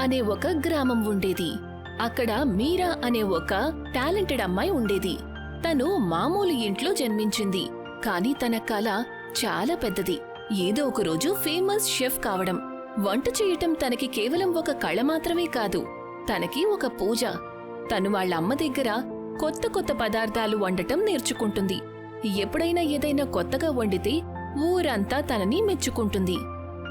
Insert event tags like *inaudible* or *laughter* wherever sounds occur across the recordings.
అనే ఒక గ్రామం ఉండేది. అక్కడ మీరా అనే ఒక టాలెంటెడ్ అమ్మాయి ఉండేది. తను మామూలు ఇంట్లో జన్మించింది. కానీ తన కళ చాలా పెద్దది. ఏదో ఒక రోజు ఫేమస్ షెఫ్ కావడం. వంట చేయటం తనకి కేవలం ఒక కళ మాత్రమే కాదు. తనకి ఒక పూజ. తను వాళ్ళ అమ్మ దగ్గర కొత్త కొత్త పదార్థాలు వండటం నేర్చుకుంటుంది. ఎప్పుడైనా ఏదైనా కొత్తగా వండితే ఊరంతా తనని మెచ్చుకుంటుంది.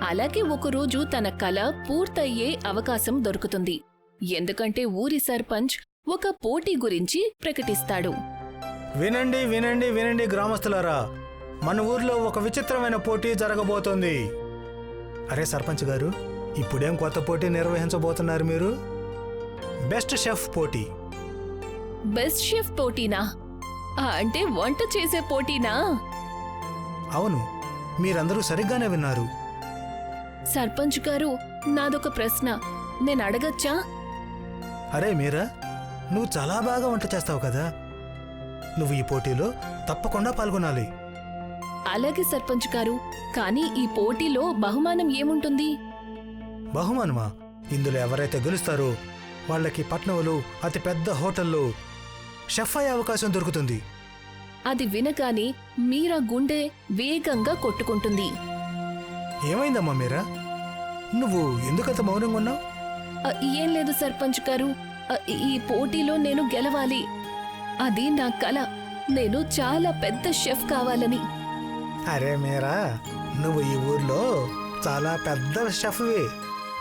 అలాగే ఒకరోజు తన కళ పూర్తయ్యే అవకాశం దొరుకుతుంది. ఎందుకంటే ఊరి సర్పంచ్ ఒక పోటీ గురించి ప్రకటిస్తాడు. వినండి వినండి వినండి గ్రామస్తులారా. మన ఊర్లో ఒక విచిత్రమైన పోటీ జరగబోతోంది. అరే సర్పంచ్ గారు ఇప్పుడేం కొత్త పోటీ నిర్వహించబోతున్నారు మీరు? బెస్ట్ షెఫ్ పోటీ. బెస్ట్ షెఫ్ పోటీనా? ఆ, అంటే వంట చేసే పోటీనా? అవును మీరందరూ సరిగ్గానే విన్నారు. సర్పంచ్ గారు నాదొక ప్రశ్న. నేను అడగచ్చా అరే మీరా నువ్వు చాలా బాగా వంట చేస్తావు కదా. నువ్వు ఈ పోటీలో తప్పకుండా పాల్గొనాలి. అలాగే సర్పంచ్ గారు కానీ ఈ పోటీలో బహుమానం ఏముంటుంది? బహుమానమా? ఇందులో ఎవరైతే గెలుస్తారో వాళ్ళకి పట్నంలో అతి పెద్ద హోటల్లో షెఫ్ అయ్యే అవకాశం దొరుకుతుంది. అది వినగానే మీరా గుండె వేగంగా కొట్టుకుంటుంది. ఏమైందమ్మా మీరా? నువ్వు ఎందుకంత మౌనంగా ఉన్నావు? ఏం లేదు సర్పంచ్ గారు. ఈ పోటీలో నేను గెలవాలి. అది నా కల. నేను చాలా పెద్ద షెఫ్ కావాలని. అరే మీరా నువ్వు ఈ ఊర్లో చాలా పెద్ద షెఫ్వి.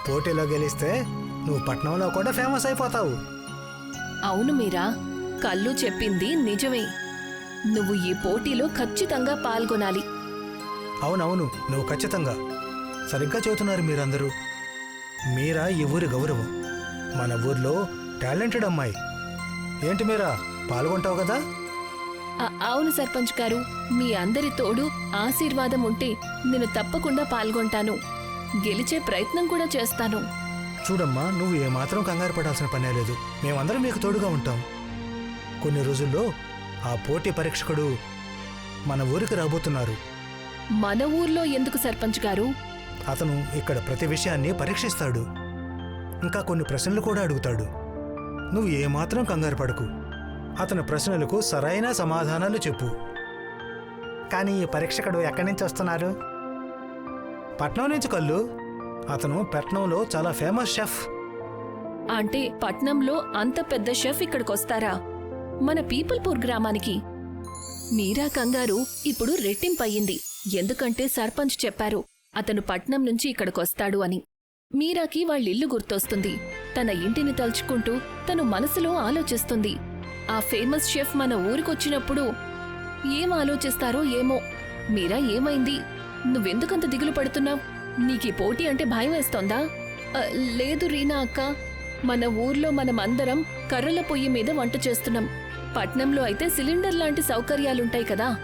పోటీలో గెలిస్తే నువ్వు పట్నంలో కూడా ఫేమస్ అయిపోతావు. అవును మీరా కళ్ళు చెప్పింది నిజమే. నువ్వు ఈ పోటీలో ఖచ్చితంగా పాల్గొనాలి. అవునవును నువ్వు ఖచ్చితంగా. సరిగ్గా చెబుతున్నారు మీరందరూ. మీరా ఈ ఊరి గౌరవం. మన ఊర్లో టాలెంటెడ్ అమ్మాయి. ఏంటి మీరా పాల్గొంటావు కదా? అవును సర్పంచ్ గారు మీ అందరి తోడు ఆశీర్వాదం ఉంటే నేను తప్పకుండా పాల్గొంటాను. గెలిచే ప్రయత్నం కూడా చేస్తాను. చూడమ్మా నువ్వు ఏమాత్రం కంగారు పడాల్సిన పనే లేదు. మేమందరం మీకు తోడుగా ఉంటాం. కొన్ని రోజుల్లో ఆ పోటీ పరీక్షకుడు మన ఊరికి రాబోతున్నారు. మన ఊర్లో ఎందుకు సర్పంచ్ గారు? అతను ఇక్కడ ప్రతి విషయాన్ని పరీక్షిస్తాడు. ఇంకా కొన్ని ప్రశ్నలు కూడా అడుగుతాడు. నువ్వు ఏమాత్రం కంగారు పడకు. అతని ప్రశ్నలకు సరైన సమాధానాలు చెప్పు. కానీ ఈ పరీక్షకుడు ఎక్కడి నుంచి వస్తున్నారు? పట్నం నుంచి కళ్ళు అతను పట్నంలో చాలా ఫేమస్ షెఫ్. అంటే పట్నంలో అంత పెద్ద షెఫ్ ఇక్కడికొస్తారా? మన పీపుల్పూర్ గ్రామానికి. మీరా కంగారు ఇప్పుడు రెట్టింపయ్యింది. ఎందుకంటే సర్పంచ్ చెప్పారు. అతను పట్నం నుంచి ఇక్కడికొస్తాడు అని. మీరాకి వాళ్ళిల్లు గుర్తొస్తుంది. తన ఇంటిని తలుచుకుంటూ తను మనసులో ఆలోచిస్తుంది. ఆ ఫేమస్ షెఫ్ మన ఊరికొచ్చినప్పుడు ఏం ఆలోచిస్తారో ఏమో. మీరా ఏమైంది? నువ్వెందుకంత దిగులు పడుతున్నావు? నీకీ పోటీ అంటే భయం వేస్తోందా? లేదు రీనా అక్క. మన ఊర్లో మనమందరం కర్రల పొయ్యి మీద వంట చేస్తున్నాం. పట్నంలో అయితే సిలిండర్ లాంటి సౌకర్యాలుంటాయి కదా.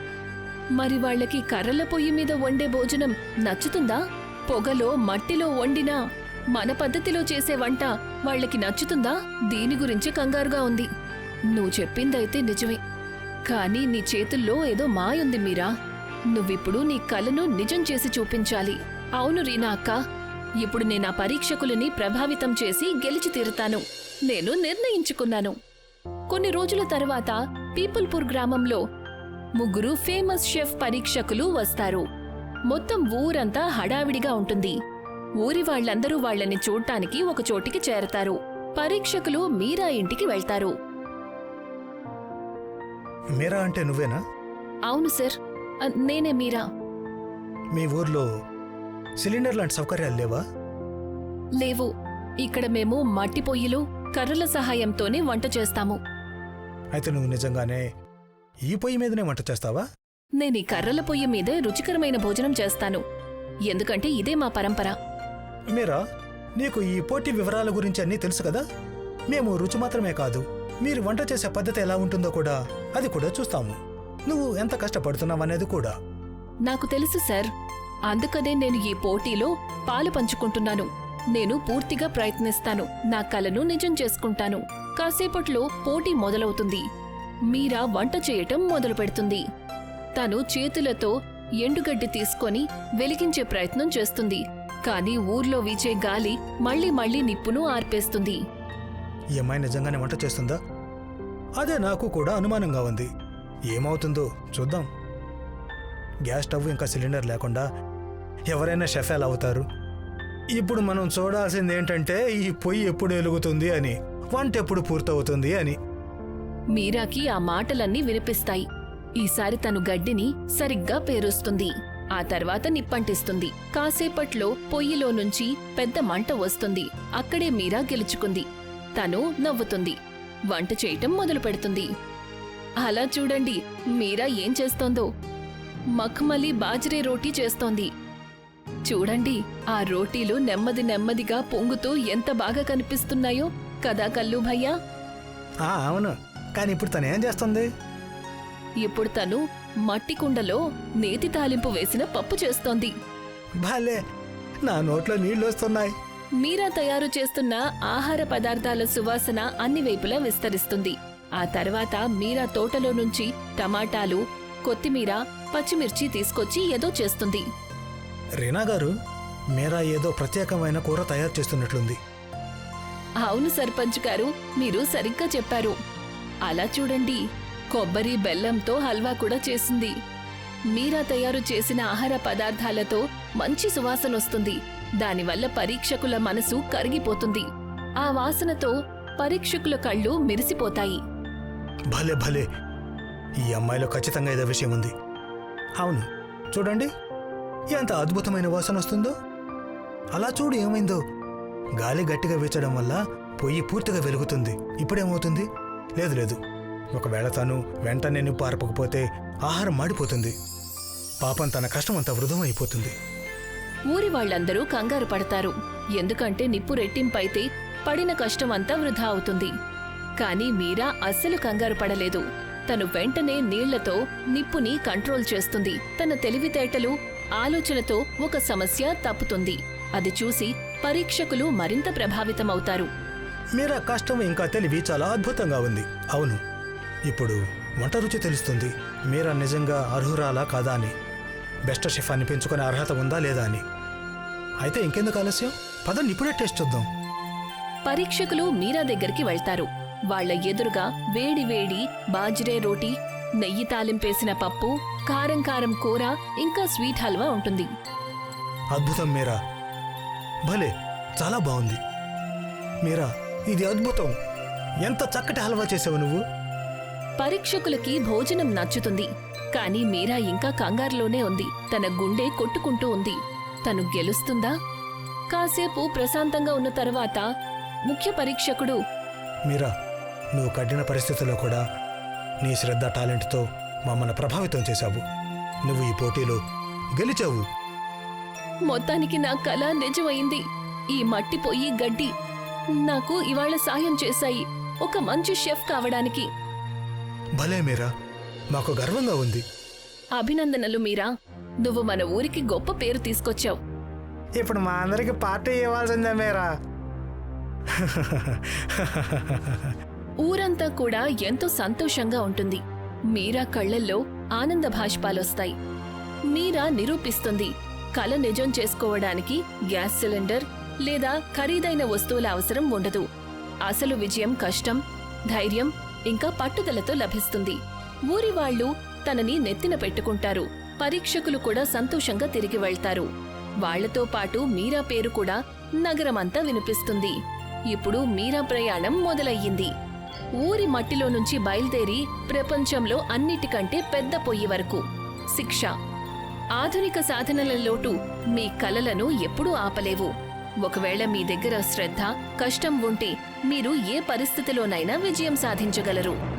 మరి వాళ్ళకి కర్రల పొయ్యి మీద వండే భోజనం నచ్చుతుందా? పొగలో మట్టిలో వండినా మన పద్ధతిలో చేసే వంట వాళ్ళకి నచ్చుతుందా? దీని గురించి కంగారుగా ఉంది. నువ్వు చెప్పిందైతే నిజమే. కానీ నీ చేతుల్లో ఏదో మాయుంది మీరా. నువ్విప్పుడు నీ కలను నిజం చేసి చూపించాలి. అవును రీనా అక్క. ఇప్పుడు నేను ఆ పరీక్షకులని ప్రభావితం చేసి గెలిచి తీరుతాను. నేను నిర్ణయించుకున్నాను. కొన్ని రోజుల తర్వాత పీపుల్పూర్ గ్రామంలో ముగ్గురు ఫేమస్ షెఫ్ పరీక్షకులు వస్తారు. మొత్తం ఊరంతా హడావిడిగా ఉంటుంది. ఊరి వాళ్ళందరూ వాళ్ళని చూడ్డానికి ఒక చోటికి చేరతారు. పరీక్షకులు మీరా ఇంటికి వెళ్తారు. మీరా అంటే నువ్వేనా? అవును సార్. నేనే మీరా. మీ ఊర్లో సిలిండర్ లాంటి సౌకర్యాలు లేవా? లేవు. ఇక్కడ మేము మట్టి పొయ్యిలు కర్రల సహాయంతోనే వంట చేస్తాము. అయితే నువ్వు నిజంగానే ఈ పొయ్యి మీదనే వంట చేస్తావా? నేను ఈ కర్రల పొయ్యి మీదే రుచికరమైన భోజనం చేస్తాను. ఎందుకంటే ఇదే మా పరంపర. మీరా నీకు ఈ పోటీ వివరాల గురించి అన్నీ తెలుసు కదా? మేము రుచి మాత్రమే కాదు మీరు వంట చేసే పద్ధతి ఎలా ఉంటుందో కూడా అది కూడా చూస్తాము. నువ్వు ఎంత కష్టపడుతున్నావనేది కూడా. నాకు తెలుసు సార్. అందుకనే నేను ఈ పోటీలో పాలు పంచుకుంటున్నాను. నేను పూర్తిగా ప్రయత్నిస్తాను. నా కలను నిజం చేసుకుంటాను. కాసేపట్లో పోటీ మొదలవుతుంది. మీరా వంట చేయటం మొదలు పెడుతుంది. తను చేతులతో ఎండుగడ్డి తీసుకొని వెలిగించే ప్రయత్నం చేస్తుంది. కానీ ఊర్లో వీచే గాలి మళ్ళీ మళ్ళీ నిప్పును ఆర్పేస్తుంది. ఈ అమ్మాయి నిజంగానే వంట చేస్తుందా? అదే నాకు కూడా అనుమానంగా ఉంది. ఏమవుతుందో చూద్దాం. గ్యాస్ స్టవ్ ఇంకా సిలిండర్ లేకుండా ఎవరైనా షెఫ్ ఎలా అవుతారు? ఇప్పుడు మనం చూడాల్సింది ఏంటంటే ఈ పొయ్యి ఎప్పుడు వెలుగుతుంది అని వంట ఎప్పుడు పూర్తవుతుంది అని. మీరాకి ఆ మాటలన్నీ వినిపిస్తాయి. ఈసారి తను గడ్డిని సరిగ్గా పేరుస్తుంది. ఆ తర్వాత నిప్పంటిస్తుంది. కాసేపట్లో పొయ్యిలో నుంచి పెద్ద మంట వస్తుంది. అక్కడే మీరా గెలుచుకుంది. తను నవ్వుతుంది. వంట చేయటం మొదలు పెడుతుంది. అలా చూడండి మీరా ఏం చేస్తోందో. మఖమలి బాజరే రోటీ చేస్తోంది. చూడండి ఆ రోటీలు నెమ్మది నెమ్మదిగా పొంగుతూ ఎంత బాగా కనిపిస్తున్నాయో. కదా కల్లు భయ్యా? అవును. కానీ ఇప్పుడు తను ఏం చేస్తుంది? ఇప్పుడు తను మట్టి కుండలో నేతి తాలింపు వేసిన పప్పు చేస్తోంది. భలే! నా నోట్లో నీళ్ళు వస్తున్నాయి. మీరా తయారు చేస్తున్న ఆహార పదార్థాల సువాసన అన్ని వైపులా విస్తరిస్తుంది. ఆ తర్వాత మీరా తోటలో నుంచి టమాటాలు కొత్తిమీర పచ్చిమిర్చి తీసుకొచ్చి ఏదో చేస్తుంది. రీనా గారు మీరా ఏదో ప్రత్యేకమైన కూర తయారు చేస్తున్నట్లుంది. అవును సర్పంచ్ గారు మీరు సరిగ్గా చెప్పారు. అలా చూడండి కొబ్బరి బెల్లంతో హల్వా కూడా చేసింది. మీరా తయారు చేసిన ఆహార పదార్థాలతో మంచి సువాసన వస్తుంది. దానివల్ల పరీక్షకుల మనసు కరిగిపోతుంది. ఆ వాసనతో పరీక్షకుల కళ్ళు మెరిసిపోతాయి. భలే భలే! ఈ అమ్మాయిలో ఖచ్చితంగా ఏదో విషయం ఉంది. అవును చూడండి ఎంత అద్భుతమైన వాసన వస్తుందో. అలా చూడు ఏమైందో. గాలి గట్టిగా వీచడం వల్ల పొయ్యి పూర్తిగా వెలుగుతుంది. ఇప్పుడేమవుతుంది? లేదు లేదు. ఒకవేళ తాను వెంటనే నిప్పు ఆర్పకపోతే ఆహారం మాడిపోతుంది. పాపం తన కష్టం వృధం అయిపోతుంది. ఊరి వాళ్ళందరూ కంగారు పడతారు. ఎందుకంటే నిప్పు రెట్టింపైతే పడిన కష్టం అంతా వృధా అవుతుంది. కాని మీరా అస్సలు కంగారు పడలేదు. తను వెంటనే నీళ్ళతో నిప్పుని కంట్రోల్ చేస్తుంది. తన తెలివితేటలు ఆలోచనతో ఒక సమస్య తప్పుతుంది. అది చూసి పరీక్షకులు మరింత ప్రభావితమవుతారు. మీరా కష్టం ఇంకా తెలివి చాలా అద్భుతంగా ఉంది. అవును. ఇప్పుడు వంట రుచి తెలుస్తుంది. మీరా నిజంగా అర్హురాలా కాదా అని. బెస్ట్ షెఫ్ అని పెంచుకునే అర్హత ఉందా లేదా అని. అయితే ఇంకెందుకు ఆలస్యం? పదండి ఇప్పుడే టేస్ట్ చూద్దాం. పరీక్షకులు మీరా దగ్గరికి వెళ్తారు. వాళ్ళ ఎదురుగా వేడి వేడి బాజ్రే రోటీ నెయ్యి తాలింపేసిన పప్పు కారం కారం కూర ఇంకా స్వీట్ హల్వా ఉంటుంది. అద్భుతం మీరా. భలే చాలా బాగుంది. మీరా ఇది అద్భుతం. ఎంత చక్కటి హల్వా చేసావు నువ్వు? పరీక్షకులకి భోజనం నచ్చుతుంది. కానీ మీరా ఇంకా కంగారులోనే ఉంది. తన గుండె కొట్టుకుంటూ ఉంది. తను గెలుస్తుందా? కాసేపు ప్రశాంతంగా ఉన్న తర్వాత ముఖ్య పరీక్షకుడు మీరా నువ్వు కఠిన పరిస్థితుల్లో కూడా నీ శ్రద్ధ టాలెంట్తో మమ్మల్ని ప్రభావితం చేశావు. నువ్వు ఈ పోటీలో గెలిచావు. మొత్తానికి నా కళ నిజమైంది. ఈ మట్టి పొయ్యి గడ్డి నాకు ఇవాళ సాయం చేశాయి. ఒక మంచి షెఫ్ కావడానికి. భలే మీరా. మాకు గర్వంగా ఉంది. అభినందనలు మీరా. నువ్వు మన ఊరికి గొప్ప పేరు తీసుకొచ్చావు. ఇప్పుడు మా అందరికి పార్టీ ఇవ్వాల్సిందే మీరా. *laughs* ఊరంతా కూడా ఎంతో సంతోషంగా ఉంటుంది. మీరా కళ్ళల్లో ఆనంద భాష్పాలొస్తాయి. మీరా నిరూపిస్తుంది. కల నిజం చేసుకోవడానికి గ్యాస్ సిలిండర్ లేదా ఖరీదైన వస్తువుల అవసరం ఉండదు. అసలు విజయం కష్టం ధైర్యం ఇంకా పట్టుదలతో లభిస్తుంది. ఊరి వాళ్ళు తనని నెత్తిన పెట్టుకుంటారు. పరీక్షకులు కూడా సంతోషంగా తిరిగి వెళ్తారు. వాళ్ళతో పాటు మీరా పేరు కూడా నగరమంతా వినిపిస్తుంది. ఇప్పుడు మీరా ప్రయాణం మొదలయ్యింది. ఊరి మట్టిలో నుంచి బయలుదేరి ప్రపంచంలో అన్నిటికంటే పెద్ద పొయ్యి వరకు. శిక్ష. ఆధునిక సాధనల లోటు మీ కలలను ఎప్పుడూ ఆపలేవు. ఒకవేళ మీ దగ్గర శ్రద్ధ కష్టం ఉంటే మీరు ఏ పరిస్థితిలోనైనా విజయం సాధించగలరు.